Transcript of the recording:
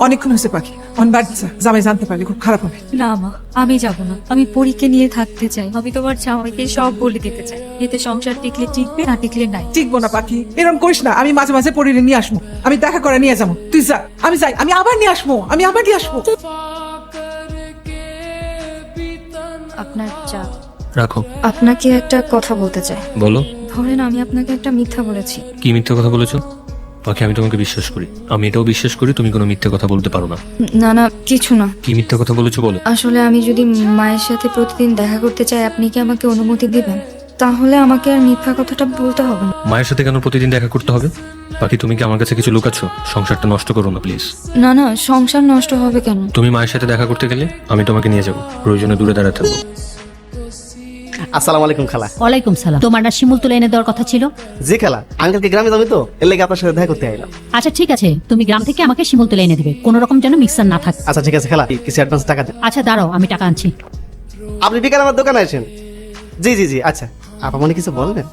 অনেকক্ষণ হয়েছে পাখি। অন জামাই জানতে পারলে খুব খারাপ হবে। না মা আমি যাব না। আমি পরীকে নিয়ে থাকতে চাই। আমি তোমার জামাইকে সব বলে দিতে চাই। এতে সংসার টিকলে টিকবে না টিকলে নাই। টিকবো না পাখি। এরকম করিস না। আমি মাঝে মাঝে পরিরে নিয়ে আসব। আমি দেখা করে নিয়ে যাব। তুই যা। আমি যাই। আমি আবার নিয়ে আসব। আমি আবার নিয়ে আসব। আপনার চা রাখো। আপনাকে একটা কথা বলতে চাই। বলো। ধরেন আমি আপনাকে একটা মিথ্যা বলেছি। কি মিথ্যা কথা বলেছ? বাকি আমি তোমাকে বিশ্বাস করি। আমি এটাও বিশ্বাস করি তুমি কোনো মিথ্যে কথা বলতে পারো না। না না কিছু না। কি মিথ্যে কথা বলেছ বলো? আসলে আমি যদি মায়ের সাথে প্রতিদিন দেখা করতে চাই আপনি কি আমাকে অনুমতি দিবেন? তাহলে আমাকে আর মিথ্যা কথাটা বলতে হবে না। মায়ের সাথে কেন প্রতিদিন দেখা করতে হবে? বাকি তুমি কি আমার কাছে কিছু লুকাচ্ছ? সংসারটা নষ্ট করো না প্লিজ না না সংসার নষ্ট হবে কেন? তুমি মায়ের সাথে দেখা করতে গেলে আমি তোমাকে নিয়ে যাব। প্রয়োজনে দূরে দাঁড়াতে থাকব। আসসালামু আলাইকুম খালা। ওয়ালাইকুম সালাম। তোমার না শিমুল তুলে এনে দেওয়ার কথা ছিল? জি খালা। আঙ্কেলকে গ্রামে যাবে তো এর লেগে আপনার সাথে দেখা করতে আইলাম। আচ্ছা ঠিক আছে। তুমি গ্রাম থেকে আমাকে শিমুল তুলে এনে দেবে। কোনো রকম যেন মিক্সার না থাকে। আচ্ছা ঠিক আছে খালা। কিছু অ্যাডভান্স টাকা দেন। আচ্ছা দাঁড়াও আমি টাকা আনছি। আপনি বিকালে আমার দোকানে আসেন। জি জি জি আচ্ছা। আপা মনে কিছু বলবেন?